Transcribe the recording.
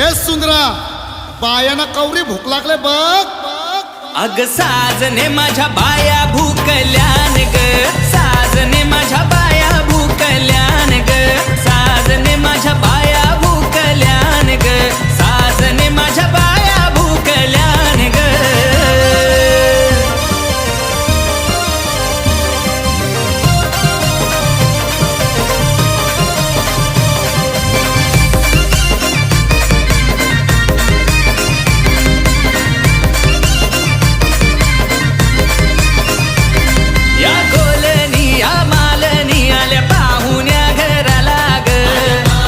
हे सुंदरा बायाना कवरी भूक लागले बघ. अग साजने माझ्या बाया भूकल्या.